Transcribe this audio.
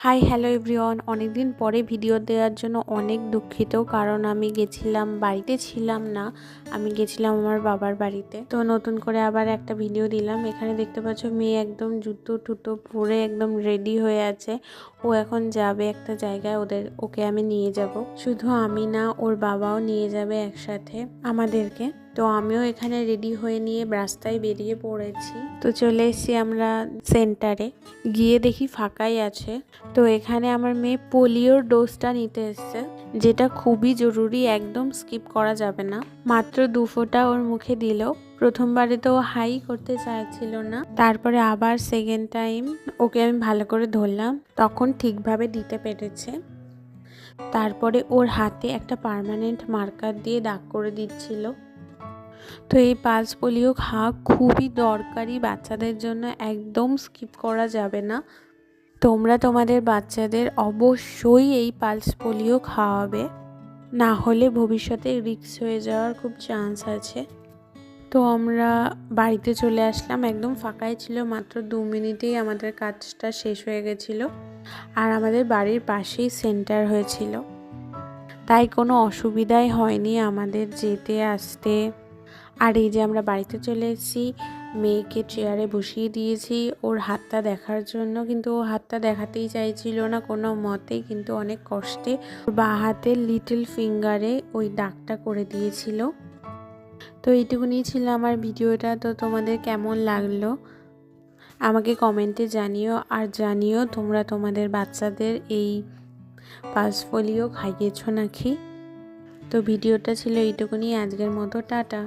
Hi hello everyone অনেকদিন পরে video দেওয়ার জন্য অনেক দুঃখিত কারণ আমি গেছিলাম, বাড়িতে ছিলাম না। আমি গেছিলাম আমার বাবার বাড়িতে। তো নতুন করে আবার একটা ভিডিও দিলাম। এখানে দেখতে পাচ্ছ মেয়ে একদম জুতো টুতো পরে একদম রেডি হয়ে আছে। ও এখন যাবে একটা জায়গায়, ওদের, ওকে আমি নিয়ে যাব। শুধু আমি না, ওর বাবাও নিয়ে যাবে একসাথে আমাদেরকে। তো আমিও এখানে রেডি হয়ে নিয়ে রাস্তায় বেরিয়ে পড়েছি। তো চলে এসেছি আমরা সেন্টারে গিয়ে দেখি ফাঁকাই আছে। তো এখানে আমার মেয়ে পোলিওর ডোজটা নিতে এসছে, যেটা খুবই জরুরি, একদম স্কিপ করা যাবে না। মাত্র দু ফোঁটা ওর মুখে দিল। প্রথমবারে তো হাই করতে চাইছিল না। তারপরে আবার সেকেন্ড টাইম ওকে আমি ভালো করে ধরলাম, তখন ঠিকভাবে দিতে পেরেছে। তারপরে ওর হাতে একটা পার্মানেন্ট মার্কার দিয়ে দাগ করে দিচ্ছিল। তো এই পালস পোলিও খাওয়া খুবই দরকারি বাচ্চাদের জন্য, একদম স্কিপ করা যাবে না। তোমরা তোমাদের বাচ্চাদের অবশ্যই এই পালস পোলিও খাওয়াবে। না হলে ভবিষ্যতে রিস্ক হয়ে যাওয়ার খুব চান্স আছে। তো আমরা বাড়িতে চলে আসলাম, একদম ফাঁকাই ছিল, মাত্র দু মিনিটেই আমাদের কাজটা শেষ হয়ে গেছিল। আর আমাদের বাড়ির পাশেই সেন্টার হয়েছিল। তাই কোনো অসুবিধাই হয়নি আমাদের যেতে, আসতে। আর এই যে আমরা বাড়িতে চলে এসেছি, মেয়েকে চেয়ারে বসিয়ে দিয়েছি। ওর হাতটা দেখার জন্য কিন্তু ও হাতটা দেখাতেই চাইছিল না, কোনো মতেই কিন্তু অনেক কষ্টে। বা হাতের লিটল ফিঙ্গারে ওই দাগটা করে দিয়েছিল। তো এইটুকুনি ছিল আমার ভিডিওটা। তো তোমাদের কেমন লাগল? আমাকে কমেন্টে জানিও। আর জানিও তোমরা তোমাদের বাচ্চাদের এই পাসফোলিও খাইয়েছো নাকি? তো ভিডিওটা ছিল এইটুকুনি। আজকের মতো টাটা।